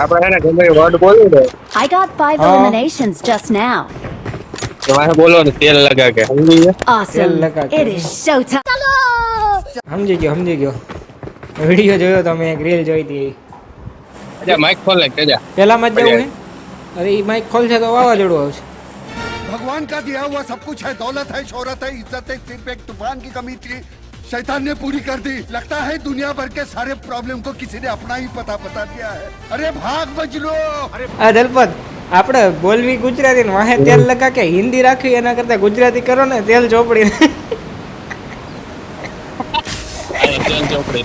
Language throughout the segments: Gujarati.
આપણે એને ગમે એ વર્ડ બોલ્યું ને I got five Oh. eliminations just now. કે મારે બોલો ને તેલ લગા કે સમજી ગયા Awesome. laka ke. It is showtime. સમજી ગયો સમજી ગયો વિડીયો જોયો તો મેં એક રીલ જોઈ હતી અચ્છા માઇક ખોલ લે કેજા પેલામાં જ જવું ને અરે એ માઇક ખોલશે તો વાવાઝોડું આવશે भगवान का दिया हुआ सब कुछ है दौलत है शोहरत है इज्जत है सिर्फ एक तूफान की कमी थी शैतान ने पूरी कर दी लगता है दुनिया भर के सारे प्रॉब्लम को किसी ने अपना ही पता बता दिया है अरे भाग बच लो अरे આ દલપત આપણે બોલવી ગુજરાતી ને વાહે તેલ લગા કે હિન્દી રાખવી એના કરતા ગુજરાતી કરો ને તેલ ચોપડી તેલ ચોપડી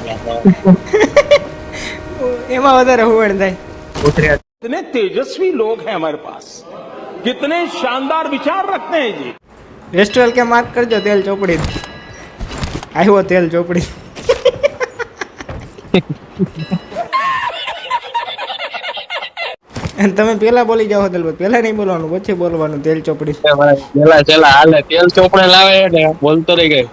એમાં વધારે હુવડ થાય ઉતર્યા कितने तेजस्वी लोग हैं हमारे पास कितने शानदार विचार रखते हैं जी રેસ્ટોરન્ટ કે માર્ક કરજો તેલ ચોપડી આવ્યો તેલ ચોપડી. અને તમે પેલા બોલી જાઓ તેલ પેલા નહીં બોલવાનું પછી બોલવાનું તેલ ચોપડી. પેલા પેલા હાલે તેલ ચોપડે લાવે ને બોલતો રહી ગઈ.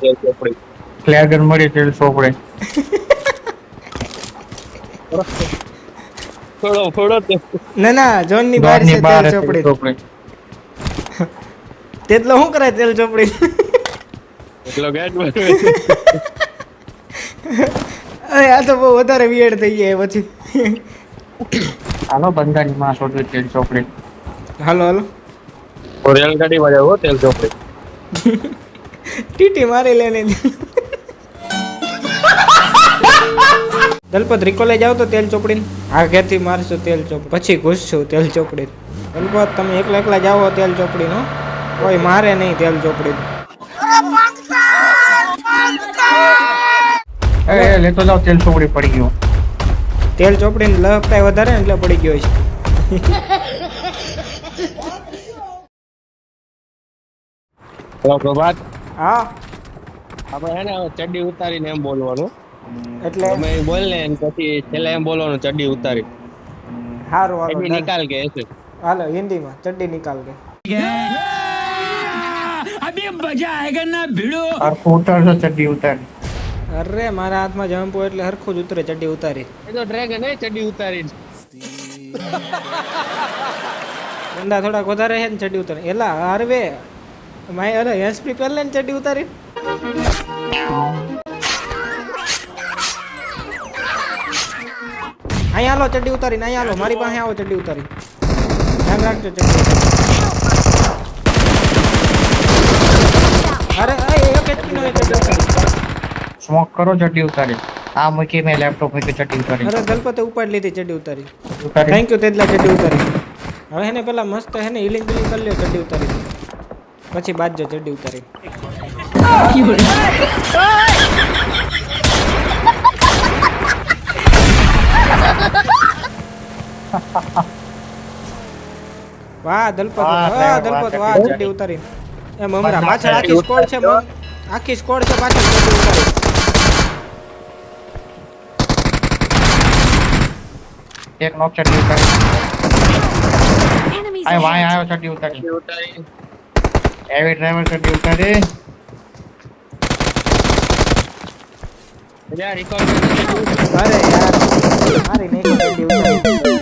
તેલ ચોપડી. ફ્લેગર મળી તેલ ચોપડે. થોડો થોડો ના ના જોનની બહાર છે તેલ ચોપડી. ચોપડી. તેટલો શું કરે તેલ ચોપડી? એટલો ગેટ બનવે અરે આ તો બહુ વધારે વિયર્ડ થઈ જાય પછી. હાલો બંધાની માં શોધ્યું તેલ ચોપડી. હાલો હાલો. રેલગાડીમાં જાવ હો તેલ ચોપડી. ટીટી મારી લેને દલપત રિકોલે જાવ તો તેલ ચોપડી આ ઘેરથી મારશું તેલ ચોપડી. પછી ઘૂસશું તેલ ચોપડી દલપત તમે એકલા એકલા જાઓ તેલ ચોપડીનો કોઈ મારે નહીં તેલ ચોપડી એ લેતો જાવ તેલ ચોપડી પડી ગયો. તેલ ચોપડીને લપટાય વધારે ને એટલે પડી ગયો છે. હેલો પ્રભાત. હા. આપણે હે ને ચડ્ડી ઉતારીને એમ બોલવાનું. એટલે? તમે બોલ ને પછી છેલ્લે એમ બોલવાનું ચડ્ડી ઉતારી. સારું હાલો ચડ્ડી done. નિકાલ કે એસે હાલો હિન્દીમાં ચડ્ડી નિકાલ કે. આખું ઉતારશો ચડ્ડી ઉતારી. અરે મારા હાથમાં જમ્પો એટલે હરખું જ ઉતરે ચડ્ડી ઉતારી એ તો ડ્રેગન હે ચડ્ડી ઉતારી ગંદા થોડાક વધારે છે ને ચડ્ડી ઉતારી. એલા હારવે. માય અરે એસપી પહેલે ને ચડ્ડી ઉતારી અહીંયા હાલો ચડ્ડી ઉતારી અહીંયા હાલો. મારી પાસે આવો ચડ્ડી ઉતારી ધ્યાન રાખજો ચડ્ડી અરે અરે, એક HP નો એક ચડ્ડી ઉતારી સ્મોક કરો ચડ્ડી ઉતારી. આ મૂકી મેં લેપટોપ મૂકી ચડ્ડી ઉતારી. અરે દલપતે ઉપાડ લીધી ચડ્ડી ઉતારી. થેન્ક યુ તેજલા ચડ્ડી ઉતારી. હવે હેને પેલા મસ્ત હેને હીલિંગ બિલિંગ કરી લ્યો ચડ્ડી ઉતારી. પછી બાજજો ચડ્ડી ઉતારી. વાહ દલપત વાહ, દલપત વાહ, ચડ્ડી ઉતારી. એમ હમણાં પાછળ આખી સ્કોડ છે મમ આખી સ્કોડ છે પાછળ ચડ્ડી ઉતારી. એક નોક ચડ્ડી ઉતારી Enemies આ વાય આયો આવ્યો ચડ્ડી ઉતારી. ઉતારી. હેવી ડ્રાઈવર ચડ્ડી ઉતારી અરે યાર મારી નહીં